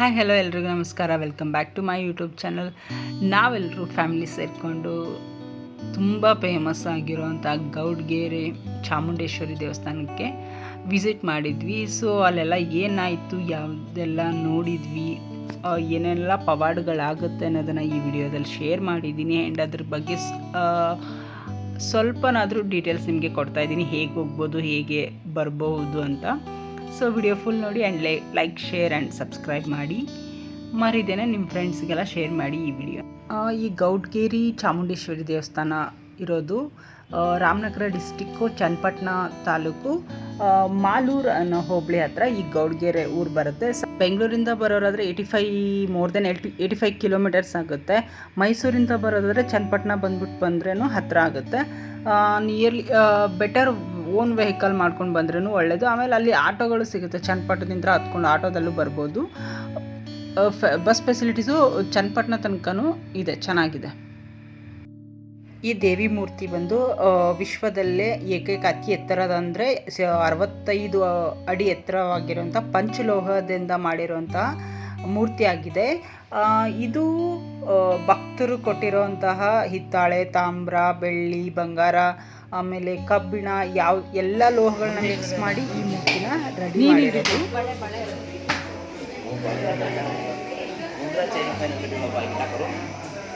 Hi hello ಎಲ್ರಿಗೂ ನಮಸ್ಕಾರ. Welcome back to my YouTube channel ನಾವೆಲ್ಲರೂ ಫ್ಯಾಮಿಲಿ ಸೇರಿಕೊಂಡು ತುಂಬ ಫೇಮಸ್ ಆಗಿರೋವಂಥ ಗೌಡ್ಗೆರೆ ಚಾಮುಂಡೇಶ್ವರಿ ದೇವಸ್ಥಾನಕ್ಕೆ ವಿಸಿಟ್ ಮಾಡಿದ್ವಿ. ಸೊ ಅಲ್ಲೆಲ್ಲ ಏನಾಯಿತು, ಯಾವುದೆಲ್ಲ ನೋಡಿದ್ವಿ ಏನೆಲ್ಲ ಪವಾಡ್ಗಳಾಗುತ್ತೆ ಅನ್ನೋದನ್ನು ಈ ವಿಡಿಯೋದಲ್ಲಿ ಶೇರ್ ಮಾಡಿದ್ದೀನಿ. ಆ್ಯಂಡ್ ಅದ್ರ ಬಗ್ಗೆ ಸ್ವಲ್ಪನಾದರೂ ಡೀಟೇಲ್ಸ್ ನಿಮಗೆ ಕೊಡ್ತಾ ಇದ್ದೀನಿ. ಹೇಗೆ ಹೋಗ್ಬೋದು, ಹೇಗೆ ಬರಬಹುದು ಅಂತ. ಸೊ ವಿಡಿಯೋ ಫುಲ್ ನೋಡಿ ಆ್ಯಂಡ್ ಲೈ ಲೈಕ್ ಶೇರ್ ಆ್ಯಂಡ್ ಸಬ್ಸ್ಕ್ರೈಬ್ ಮಾಡಿ. ಮರಿದೇನೆ ನಿಮ್ಮ ಫ್ರೆಂಡ್ಸ್ಗೆಲ್ಲ ಶೇರ್ ಮಾಡಿ ಈ ವಿಡಿಯೋ ಈ ಗೌಡ್ಗೇರಿ ಚಾಮುಂಡೇಶ್ವರಿ ದೇವಸ್ಥಾನ ಇರೋದು ರಾಮನಗರ ಡಿಸ್ಟಿಕ್ಕು ಚನ್ನಪಟ್ಟಣ ತಾಲೂಕು ಮಾಲೂರು ಅನ್ನೋ ಹೋಬಳಿ ಹತ್ರ ಈ ಗೌಡ್ಗೆರೆ ಊರು ಬರುತ್ತೆ. ಬೆಂಗಳೂರಿಂದ ಬರೋರಾದರೆ eighty five more than eighty eighty five kilometres ಆಗುತ್ತೆ. ಮೈಸೂರಿಂದ ಬರೋದಾದರೆ ಚನ್ನಪಟ್ಟಣ ಬಂದ್ಬಿಟ್ಟು ಬಂದ್ರೂ ಹತ್ತಿರ ಆಗುತ್ತೆ. ನಿಯರ್ಲಿ ಬೆಟರ್ ಓನ್ ವೆಹಿಕಲ್ ಮಾಡ್ಕೊಂಡು ಬಂದ್ರೂ ಒಳ್ಳೆಯದು ಆಮೇಲೆ ಅಲ್ಲಿ ಆಟೋಗಳು ಸಿಗುತ್ತೆ. ಚನ್ನಪಟ್ಟಣದಿಂದ ಹತ್ಕೊಂಡು ಆಟೋದಲ್ಲೂ ಬರ್ಬೋದು. ಬಸ್ ಫೆಸಿಲಿಟೀಸು ಚನ್ನಪಟ್ಟಣ ತನಕನೂ ಇದೆ. ಚೆನ್ನಾಗಿದೆ. ಈ ದೇವಿ ಮೂರ್ತಿ ಬಂದು ವಿಶ್ವದಲ್ಲೇ ಏಕೈಕ ಅತಿ ಎತ್ತರದ ಅಂದರೆ ಅರವತ್ತೈದು ಅಡಿ ಎತ್ತರವಾಗಿರುವಂಥ ಪಂಚಲೋಹದಿಂದ ಮಾಡಿರುವಂಥ ಮೂರ್ತಿಯಾಗಿದೆ. ಇದು ಭಕ್ತರು ಕೊಟ್ಟಿರುವಂತಹ ಹಿತ್ತಾಳೆ, ತಾಮ್ರ, ಬೆಳ್ಳಿ, ಬಂಗಾರ ಆಮೇಲೆ ಕಬ್ಬಿಣ ಯಾವ ಎಲ್ಲ ಲೋಹಗಳನ್ನ ಮಿಕ್ಸ್ ಮಾಡಿ ಈ ಮೂರ್ತಿನ ರೆಡಿ ಮಾಡಿರೋದು.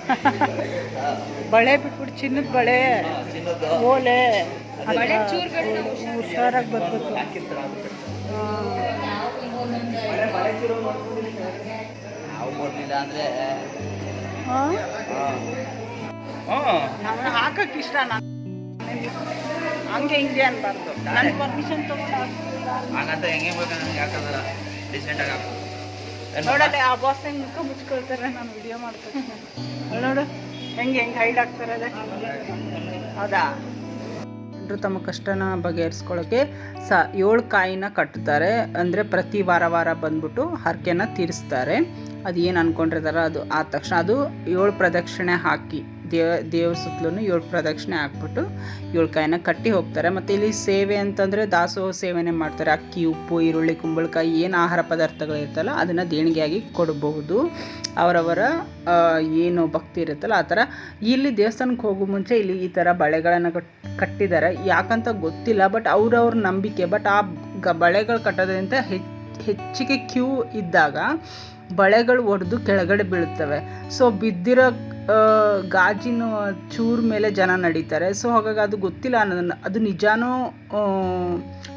ಬಳೆ ಬಿಟ್ಬಿಟ್ಟು ಚಿನ್ನದ ಬಳೆ. ಓಲೆ. ಹುಷಾರಾಗಿ ಬರ್ಬೇಕು. ನಾನು ಹಾಕಕ್ಕೆ ಇಷ್ಟ ನಾನು ಹಂಗೆ ಹಿಂಗೆ ಅನ್ಬಾರ್ದು. ನನ್ನ ಪರ್ಮಿಷನ್ ತಗೊಂಡು ಹೆಂಗೆ ಬೇಕು ನನಗೆ? ಯಾಕಂದ್ರೆ ಡಿಸೆಂಟ್ ಆಗಿ ಹಾಕು ನೋಡಲ್ಲ ಆ ಬಾಸ್ ಹೆಂಗೆ ಮುಖ ಮುಚ್ಕೊಳ್ತಾರೆ ನಾನು ವಿಡಿಯೋ ಮಾಡ್ತೀನಿ ನೋಡು ಹೆಂಗೆ ಹೆಂಗೆ ಹೈಡ್ ಆಗ್ತಾರೆ ಅದೇ. ಹೌದಾ? ತಮ್ಮ ಕಷ್ಟನ ಬಗೆಹರಿಸ್ಕೊಳ್ಳೋಕ್ಕೆ ಸ ಏಳು ಕಾಯಿನ ಕಟ್ತಾರೆ. ಅಂದರೆ ಪ್ರತಿ ವಾರ ವಾರ ಬಂದ್ಬಿಟ್ಟು ಹರಕೆನ ತೀರಿಸ್ತಾರೆ. ಅದು ಏನು ಅಂದ್ಕೊಂಡಿರ್ತಾರೋ ಅದು ಆದ ತಕ್ಷಣ ಅದು ಏಳು ಪ್ರದಕ್ಷಿಣೆ ಹಾಕಿ. ದೇವ ದೇವ್ರ ಸುತ್ತಲೂ ಏಳು ಪ್ರದಕ್ಷಿಣೆ ಹಾಕ್ಬಿಟ್ಟು ಏಳು ಕಾಯಿನ ಕಟ್ಟಿ ಹೋಗ್ತಾರೆ. ಮತ್ತು ಇಲ್ಲಿ ಸೇವೆ ಅಂತಂದರೆ ದಾಸೋಹ ಸೇವನೆ ಮಾಡ್ತಾರೆ. ಅಕ್ಕಿ, ಉಪ್ಪು, ಈರುಳ್ಳಿ, ಕುಂಬಳಕಾಯಿ, ಏನು ಆಹಾರ ಪದಾರ್ಥಗಳು ಇರ್ತಲ್ಲ ಅದನ್ನು ದೇಣಿಗೆಯಾಗಿ ಕೊಡಬಹುದು. ಅವರವರ ಏನು ಭಕ್ತಿ ಇರುತ್ತಲ್ಲ ಆ ಥರ. ಇಲ್ಲಿ ದೇವಸ್ಥಾನಕ್ಕೆ ಹೋಗೋ ಮುಂಚೆ ಇಲ್ಲಿ ಈ ಥರ ಬಳೆಗಳನ್ನು ಕಟ್, ಕಟ್ಟಿದ್ದಾರೆ. ಯಾಕಂತ ಗೊತ್ತಿಲ್ಲ, ಬಟ್ ಅವ್ರವ್ರ ನಂಬಿಕೆ, ಬಟ್ ಆ ಬಳೆಗಳು ಕಟ್ಟೋದ್ರಿಂದ ಹೆಚ್ಚು ಹೆಚ್ಚಿಗೆ ಕ್ಯೂ ಇದ್ದಾಗ ಬಳೆಗಳು ಒಡೆದು ಕೆಳಗಡೆ ಬೀಳುತ್ತವೆ. ಸೊ ಬಿದ್ದಿರೋ ಗಾಜಿನ ಚೂರ್ ಮೇಲೆ ಜನ ನಡೀತಾರೆ. ಸೊ ಹಾಗಾಗಿ ಅದು ಗೊತ್ತಿಲ್ಲ ಅನ್ನೋದನ್ನು, ಅದು ನಿಜಾನೋ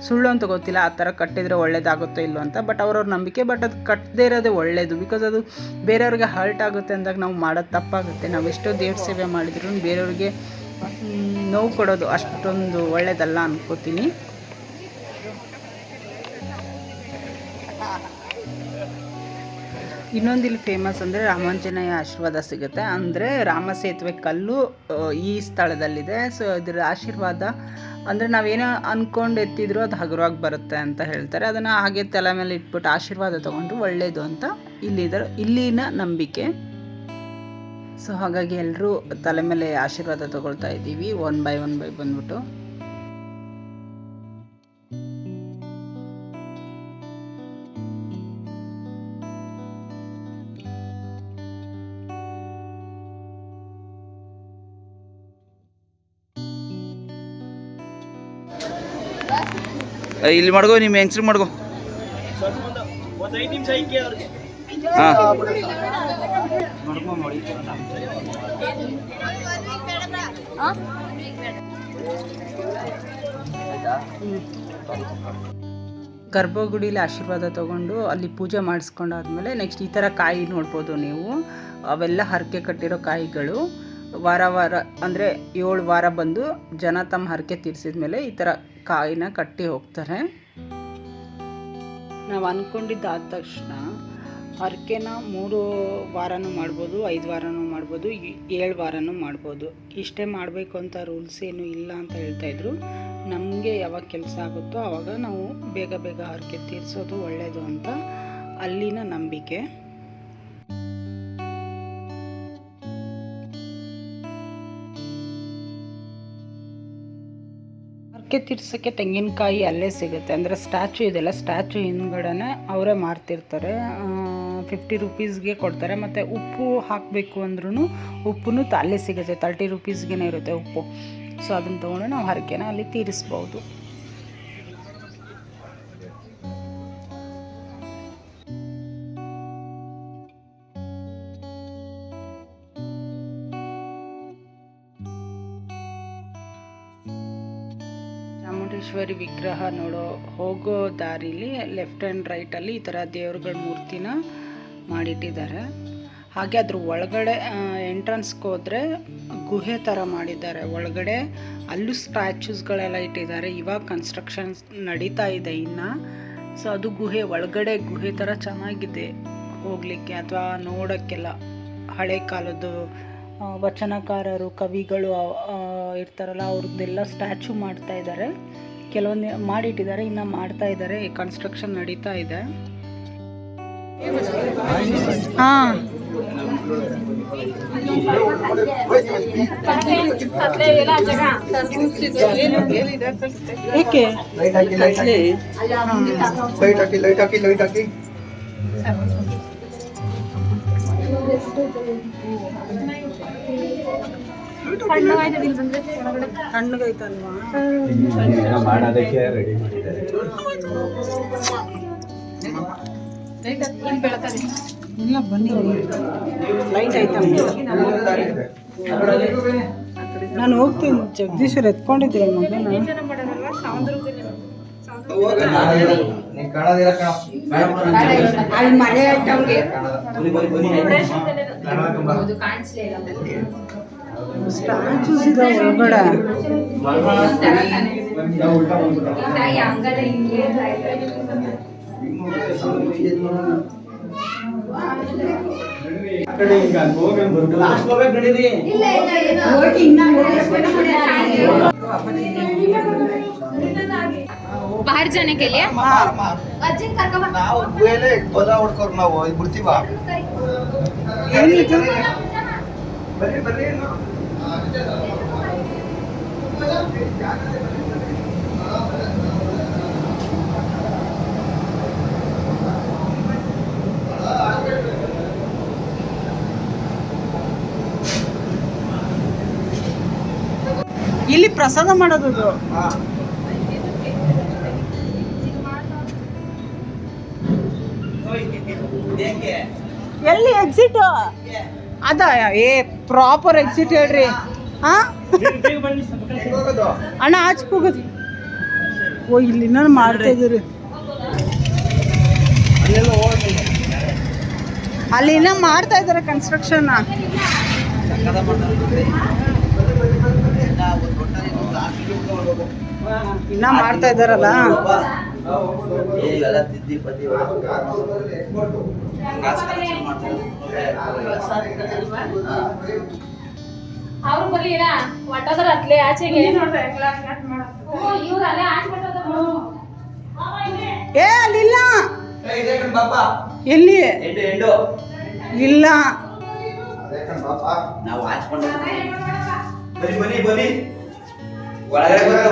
ಸುಳ್ಳು ಅಂತ ಗೊತ್ತಿಲ್ಲ. ಆ ಥರ ಕಟ್ಟಿದರೆ ಒಳ್ಳೇದಾಗುತ್ತೋ ಇಲ್ಲೋ ಅಂತ. ಬಟ್ ಅವ್ರವ್ರ ನಂಬಿಕೆ ಬಟ್ ಅದು ಕಟ್ಟದೇ ಇರೋದೇ ಒಳ್ಳೆಯದು ಬಿಕಾಸ್ ಅದು ಬೇರೆಯವ್ರಿಗೆ ಹರ್ಟ್ ಆಗುತ್ತೆ ಅಂದಾಗ ನಾವು ಮಾಡೋದು ತಪ್ಪಾಗುತ್ತೆ. ನಾವು ಎಷ್ಟೋ ದೇವ್ರ ಸೇವೆ ಮಾಡಿದ್ರು ಬೇರೆಯವ್ರಿಗೆ ನೋವು ಕೊಡೋದು ಅಷ್ಟೊಂದು ಒಳ್ಳೇದಲ್ಲ ಅನ್ಕೋತೀನಿ. ಇನ್ನೊಂದು ಇಲ್ಲಿ ಫೇಮಸ್ ಅಂದರೆ ರಾಮಾಂಜನೇಯ ಆಶೀರ್ವಾದ ಸಿಗುತ್ತೆ. ಅಂದರೆ ರಾಮ ಸೇತುವೆ ಕಲ್ಲು ಈ ಸ್ಥಳದಲ್ಲಿದೆ. ಸೊ ಇದರ ಆಶೀರ್ವಾದ ಅಂದರೆ ನಾವೇನೋ ಅಂದ್ಕೊಂಡು ಎತ್ತಿದ್ರು ಅದು ಹಗುರವಾಗಿ ಬರುತ್ತೆ ಅಂತ ಹೇಳ್ತಾರೆ. ಅದನ್ನು ಹಾಗೆ ತಲೆ ಮೇಲೆ ಇಟ್ಬಿಟ್ಟು ಆಶೀರ್ವಾದ ತೊಗೊಂಡು ಒಳ್ಳೆಯದು ಅಂತ ಇಲ್ಲಿದರ ಇಲ್ಲಿನ ನಂಬಿಕೆ. ಸೊ ಹಾಗಾಗಿ ಎಲ್ಲರೂ ತಲೆ ಮೇಲೆ ಆಶೀರ್ವಾದ ತೊಗೊಳ್ತಾ ಇದ್ದೀವಿ ಒನ್ ಬೈ ಒನ್ ಬೈ ಬಂದ್ಬಿಟ್ಟು. ಇಲ್ಲಿ ಮಾಡ್ಕೋ ನಿಮ್ಮ ಹೆಂಗ್ಸ್ರು ಮಾಡ್ಕೋ. ಗರ್ಭಗುಡಿಲಿ ಆಶೀರ್ವಾದ ತಗೊಂಡು ಅಲ್ಲಿ ಪೂಜೆ ಮಾಡಿಸ್ಕೊಂಡಾದ್ಮೇಲೆ ನೆಕ್ಸ್ಟ್ ಈ ಥರ ಕಾಯಿ ನೋಡ್ಬೋದು ನೀವು. ಅವೆಲ್ಲ ಹರಕೆ ಕಟ್ಟಿರೋ ಕಾಯಿಗಳು. ವಾರ ವಾರ, ಅಂದರೆ ಏಳು ವಾರ ಬಂದು ಜನ ತಮ್ಮ ಹರಕೆ ತೀರಿಸಿದ ಮೇಲೆ ಈ ಥರ ಕಾಯಿನ ಕಟ್ಟಿ ಹೋಗ್ತಾರೆ. ನಾವು ಅಂದ್ಕೊಂಡಿದ್ದಾದ ತಕ್ಷಣ ಹರಕೆನ ಮೂರು ವಾರನೂ ಮಾಡ್ಬೋದು, ಐದು ವಾರನೂ ಮಾಡ್ಬೋದು ಏಳು ವಾರನೂ ಮಾಡ್ಬೋದು. ಇಷ್ಟೇ ಮಾಡಬೇಕು ಅಂತ ರೂಲ್ಸ್ ಏನು ಇಲ್ಲ ಅಂತ ಹೇಳ್ತಾಯಿದ್ರು ನಮಗೆ ಯಾವಾಗ ಕೆಲಸ ಆಗುತ್ತೋ ಆವಾಗ ನಾವು ಬೇಗ ಬೇಗ ಹರಕೆ ತೀರಿಸೋದು ಒಳ್ಳೆಯದು ಅಂತ ಅಲ್ಲಿನ ನಂಬಿಕೆ. ಹರಕೆ ತೀರ್ಸೋಕ್ಕೆ ತೆಂಗಿನಕಾಯಿ ಅಲ್ಲೇ ಸಿಗುತ್ತೆ. ಅಂದರೆ ಸ್ಟ್ಯಾಚು ಇದೆಲ್ಲ ಸ್ಟ್ಯಾಚು ಹಿಂದ್ಗಡೆನೆ ಅವರೇ ಮಾರ್ತಿರ್ತಾರೆ. ಫಿಫ್ಟಿ ರುಪೀಸ್ಗೆ ಕೊಡ್ತಾರೆ. ಮತ್ತು ಉಪ್ಪು ಹಾಕಬೇಕು ಅಂದ್ರೂ ಉಪ್ಪು ಅಲ್ಲೇ ಸಿಗುತ್ತೆ. ತರ್ಟಿ ರುಪೀಸ್ಗೇನೆ ಇರುತ್ತೆ ಉಪ್ಪು. ಸೊ ಅದನ್ನು ತೊಗೊಂಡು ನಾವು ಹರಕೆನ ಅಲ್ಲಿ ತೀರಿಸ್ಬೋದು. ಚಾಮುಂಡೇಶ್ವರಿ ವಿಗ್ರಹ ನೋಡೋ, ಹೋಗೋ ದಾರಿಲಿ ಲೆಫ್ಟ್ ಆ್ಯಂಡ್ ರೈಟಲ್ಲಿ ಈ ಥರ ದೇವ್ರಗಳ ಮೂರ್ತಿನ ಮಾಡಿಟ್ಟಿದ್ದಾರೆ. ಹಾಗೆ ಅದ್ರ ಒಳಗಡೆ ಎಂಟ್ರೆನ್ಸ್ಗೆ ಹೋದರೆ ಗುಹೆ ಥರ ಮಾಡಿದ್ದಾರೆ. ಒಳಗಡೆ ಅಲ್ಲೂ ಸ್ಟ್ಯಾಚ್ಯೂಸ್ಗಳೆಲ್ಲ ಇಟ್ಟಿದ್ದಾರೆ. ಇವಾಗ ಕನ್ಸ್ಟ್ರಕ್ಷನ್ಸ್ ನಡೀತಾ ಇದೆ ಇನ್ನು. ಸೊ ಅದು ಗುಹೆ ಒಳಗಡೆ ಗುಹೆ ಥರ ಚೆನ್ನಾಗಿದೆ ಹೋಗಲಿಕ್ಕೆ ಅಥವಾ ನೋಡೋಕ್ಕೆಲ್ಲ. ಹಳೆ ಕಾಲದ್ದು ವಚನಕಾರರು, ಕವಿಗಳು ಇರ್ತಾರಲ್ಲ, ಅವ್ರದ್ದೆಲ್ಲ ಸ್ಟ್ಯಾಚು ಮಾಡ್ತಾ ಇದ್ದಾರೆ. ಕೆಲವೊಂದು ಮಾಡಿಟ್ಟಿದ್ದಾರೆ ಇನ್ನು ಮಾಡ್ತಾ ಇದ್ದಾರೆ ಕನ್ಸ್ಟ್ರಕ್ಷನ್ ನಡೀತಾ ಇದೆ. ಲೈಟ್ ಮಾಡೋದಕ್ಕೆ ರೆಡಿ ಮಾಡಿದ್ದಾರೆ ಇಲ್ಲ ಬನ್ನಿ ಆಯ್ತಲ್ಲ ನಾನು. ಹೋಗ್ತೀನಿ ಜಗದೀಶ್ವರ್ ಎತ್ಕೊಂಡಿದ್ದೀರ ಮಗನ ಮಳೆ ಆಯ್ತವ್ಗೆ ಸ್ಟ್ಯಾಚೂಸ್ ಇದೆ ಒಳಗಡೆ बाहर जाने के लिए ನಾವು ಗುಹೆಲೆ ಬಲ ಹೊಡ್ಕೋರ್ ನಾವು ಇಲ್ಲಿ ಬಿಡ್ತೀವ ಏನಿದು ಬರ್ರಿ ಬರ್ರಿ ಇಲ್ಲಿ ಪ್ರಸಾದ ಮಾಡೋದು. ಎಲ್ಲಿ ಎಕ್ಸಿಟ್ ಅದ ಏ ಪ್ರಾಪರ್ ಎಕ್ಸಿಟ್ ಹೇಳ್ರಿ. ಅಣ್ಣ, ಆಚೆ ಹೋಗೋದು ಓ, ಇಲ್ಲಿ ಇನ್ನೂ ಮಾಡ್ತಾ ಅಲ್ಲಿ ಇನ್ನೂ ಮಾಡ್ತಾ ಇದಾರೆ ಕನ್ಸ್ಟ್ರಕ್ಷನ್ ಇನ್ನ ಮಾಡ್ತಾ ಇದಾರಲ್ಲ ಅವ್ರು ಬರ್ಲಿಲ್ಲ ಒಟ್ಟದ್ರ ಅತ್ಲೆ ಆಚೆಗೆ. ಇವ್ರು ಅಲ್ಲೇ ಆಚೆ. ಏ ಅಲ್ಲಿಲ್ಲ. ಬಾಪ್ಪ ಎಲ್ಲಿ? ಇಲ್ಲ. ಅದೇ ಕಣ್ ಬಾಪಾ ನಾವು ಹಾಚ್ಕೊಂಡು ಬನ್ನಿ ಬನ್ನಿ ಬನ್ನಿ. ಒಳಗಡೆ ಬಂದು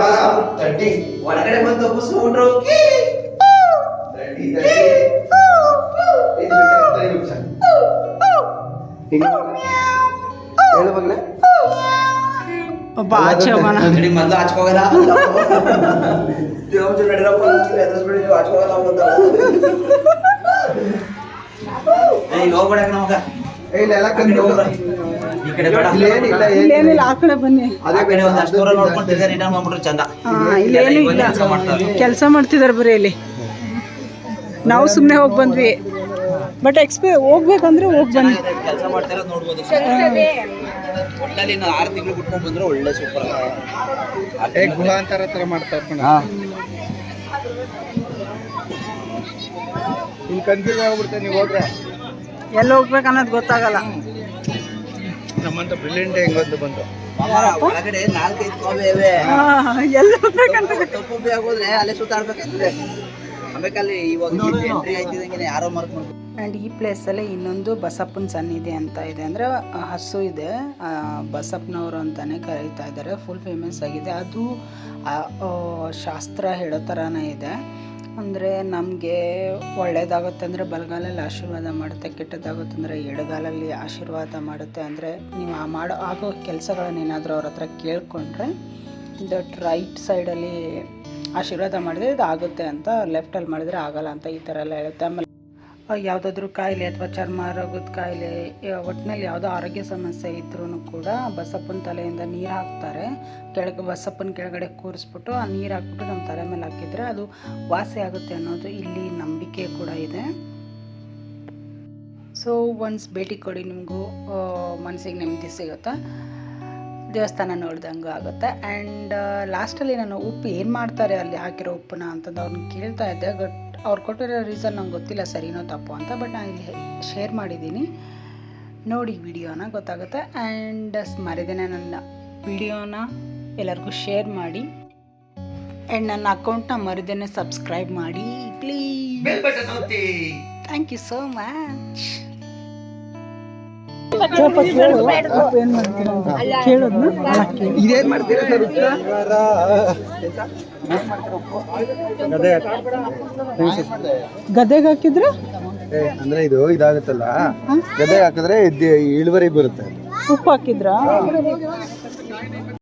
ತಡ್ಡಿ. ಒಳಗಡೆ ಬಂದು ಕೂಸ್ಕೊಂಡ್ರು ಹಿಂಗೆ ಹೇಳು ಮಗಳೇ. ಒಬ್ಬ ಆಚೆ ಹೋಗೋಣ. ನಡಿ ಮೊದ್ಲು ಹಚ್ಕೋಗಲ್ಲ ದೇವ್ರ ನಡಿರಪ್ಪ ಎದುರಿಸ್ಬಿಡಿ ನೀವು ಹಚ್ಕೋಗಲ್ಲ ಅಂತ ಈಗ ಹೋಗ್ಬೇಡ ನಮಗ ಏ, ಇಲ್ಲೆಲ್ಲ ಕಂಡು ಈ ಕಡೆ ಬೇಡ. ಇಲ್ಲೇನಿಲ್ಲ ಇಲ್ಲೇನಿಲ್ಲ ಆ ಕಡೆ ಬನ್ನಿ. ಅದೇ ಕಡೆ ಒಂದು ಅಷ್ಟು ದೂರ ನೋಡ್ಕೊಂಡು ತಿರ್ಗಾ ರಿಟರ್ನ್ ಮಾಡ್ಬಿಟ್ರು ಚಂದ. ಹಾ ಇಲ್ಲೇನು ಇಲ್ಲ ಕೆಲಸ ಮಾಡ್ತಾರೆ. ಕೆಲಸ ಮಾಡ್ತಿದಾರೆ ಬರೀ ಇಲ್ಲಿ. ನಾವು ಸುಮ್ಮನೆ ಹೋಗಿ ಬಂದ್ವಿ. ಬಟ್ ಎಕ್ಸ್ಪೆ ಹೋಗ್ಬೇಕಂದ್ರೆ ಹೋಗಿ ಬನ್ನಿ. ಕೆಲಸ ಮಾಡ್ತಿರೋದು ನೋಡ್ಬೋದು. ಒಟ್ಟಲ್ಲಿ ಇನ್ನು ಆರು ತಿಂಗಳು ಬಿಟ್ಕೊಂಡು ಬಂದ್ರೆ ಒಳ್ಳೆ ಸೂಪರ್ ಏ ಗುಹಾಂತರ ಹತ್ರ ಮಾಡ್ತಾ ಇರ್ಕೊಂಡು ಇಲ್ಲಿ ಕನ್ಫ್ಯೂಸ್ ಆಗ್ಬಿಡ್ತೇನೆ ನೀವು ಹೋದ್ರೆ. ಎಲ್ಲಿ ಹೋಗ್ಬೇಕು ಅನ್ನೋದು ಗೊತ್ತಾಗಲ್ಲ. ನಮ್ಮಂತ ಬ್ರಿಲಿಯಂಟ್ ಹೆಂಗೊದ್ದು ಬಂತು. ಒಳಗಡೆ ನಾಲ್ಕೈದು ಕೋಬೆ ಇವೆ. ಹಾ, ಎಲ್ಲಿ ಹೋಗ್ಬೇಕಂತ ತಪ್ಪು ಆಗೋದ್ರೆ ಅಲ್ಲೇ ಸುತ್ತಾಡ್ಬೇಕಾಗ್ತದೆ ಅಲ್ಲಿ ಇವಾಗ ಎಂಟ್ರಿ ಆಯ್ತಿದಂಗೆ ಯಾರೋ ಮಾರ್ಕ್ ಮಾಡ್ಬೇಕು ಆ್ಯಂಡ್ ಈ ಪ್ಲೇಸಲ್ಲಿ ಇನ್ನೊಂದು ಬಸಪ್ಪನ ಸನ್ನಿಧಿ ಅಂತ ಇದೆ. ಅಂದರೆ ಹಸು ಇದೆ. ಬಸಪ್ಪನವರು ಅಂತಲೇ ಕರೀತಾ ಇದ್ದಾರೆ. ಫುಲ್ ಫೇಮಸ್ ಆಗಿದೆ. ಅದು ಶಾಸ್ತ್ರ ಹೇಳೋ ಥರನೇ ಇದೆ. ಅಂದರೆ ನಮಗೆ ಒಳ್ಳೇದಾಗುತ್ತೆ ಅಂದರೆ ಬಲಗಾಲಲ್ಲಿ ಆಶೀರ್ವಾದ ಮಾಡುತ್ತೆ ಕೆಟ್ಟದಾಗುತ್ತೆ ಅಂದರೆ ಎಡಗಾಲಲ್ಲಿ ಆಶೀರ್ವಾದ ಮಾಡುತ್ತೆ. ಅಂದರೆ ನೀವು ಆ ಮಾಡೋ ಆಗೋ ಕೆಲಸಗಳನ್ನೇನಾದರೂ ಅವ್ರ ಹತ್ರ ಕೇಳಿಕೊಂಡ್ರೆ ದಟ್ ರೈಟ್ ಸೈಡಲ್ಲಿ ಆಶೀರ್ವಾದ ಮಾಡಿದ್ರೆ ಇದು ಆಗುತ್ತೆ ಅಂತ ಲೆಫ್ಟಲ್ಲಿ ಮಾಡಿದರೆ ಆಗಲ್ಲ ಅಂತ ಈ ಥರ ಎಲ್ಲ ಹೇಳುತ್ತೆ. ಆಮೇಲೆ ಯಾವುದಾದ್ರೂ ಕಾಯಿಲೆ ಅಥವಾ ಚರ್ಮ ರೋಗದ ಕಾಯಿಲೆ ಒಟ್ಟಿನಲ್ಲಿ ಯಾವುದೋ ಆರೋಗ್ಯ ಸಮಸ್ಯೆ ಇದ್ರೂ ಕೂಡ ಬಸಪ್ಪನ ತಲೆಯಿಂದ ನೀರು ಹಾಕ್ತಾರೆ. ಕೆಳಗೆ ಬಸಪ್ಪನ ಕೆಳಗಡೆ ಕೂರಿಸ್ಬಿಟ್ಟು ಆ ನೀರು ಹಾಕ್ಬಿಟ್ಟು ನಮ್ಮ ತಲೆ ಮೇಲೆ ಹಾಕಿದರೆ ಅದು ವಾಸಿ ಆಗುತ್ತೆ ಅನ್ನೋದು ಇಲ್ಲಿ ನಂಬಿಕೆ ಕೂಡ ಇದೆ. ಸೊ ಒನ್ಸ್ ಭೇಟಿ ಕೊಡಿ ನಿಮಗೂ ಮನಸ್ಸಿಗೆ ನೆಮ್ಮದಿ ಸಿಗುತ್ತೆ? ದೇವಸ್ಥಾನ ನೋಡ್ದಂಗೂ ಆಗುತ್ತೆ. ಆ್ಯಂಡ್ ಲಾಸ್ಟಲ್ಲಿ ನಾನು ಉಪ್ಪು ಏನು ಮಾಡ್ತಾರೆ ಅಲ್ಲಿ ಹಾಕಿರೋ ಉಪ್ಪನ್ನ ಅಂತಂದು ಅವ್ರನ್ನ ಕೇಳ್ತಾ ಇದ್ದೆ. ಬಟ್ ಅವ್ರು ಕೊಟ್ಟಿರೋ ರೀಸನ್ ನಂಗೆ ಗೊತ್ತಿಲ್ಲ ಸರಿನೋ ತಪ್ಪು ಅಂತ. ಬಟ್ ನಾನು ಇಲ್ಲಿ ಶೇರ್ ಮಾಡಿದ್ದೀನಿ. ನೋಡಿ ವಿಡಿಯೋನ ಗೊತ್ತಾಗುತ್ತೆ. ಆ್ಯಂಡ್ ಮರೆದಿನ ನನ್ನ ವಿಡಿಯೋನ ಎಲ್ಲರಿಗೂ ಶೇರ್ ಮಾಡಿ. ಆ್ಯಂಡ್ ನನ್ನ ಅಕೌಂಟ್ನ ಮರಿದೇನೆ ಸಬ್ಸ್ಕ್ರೈಬ್ ಮಾಡಿ. Please thank you so much ಇದೇನ್ ಮಾಡ್ತೀರಾ ಸರ್? ಗದೆ ಗದ್ದೆಗೆ ಹಾಕಿದ್ರೆ? ಏ, ಅಂದ್ರೆ ಇದು ಇದಾಗುತ್ತಲ್ಲ. ಗದ್ದೆಗೆ ಹಾಕಿದ್ರೆ ಇಳುವರಿ ಬರುತ್ತೆ. ಉಪ್ಪು ಹಾಕಿದ್ರಾ?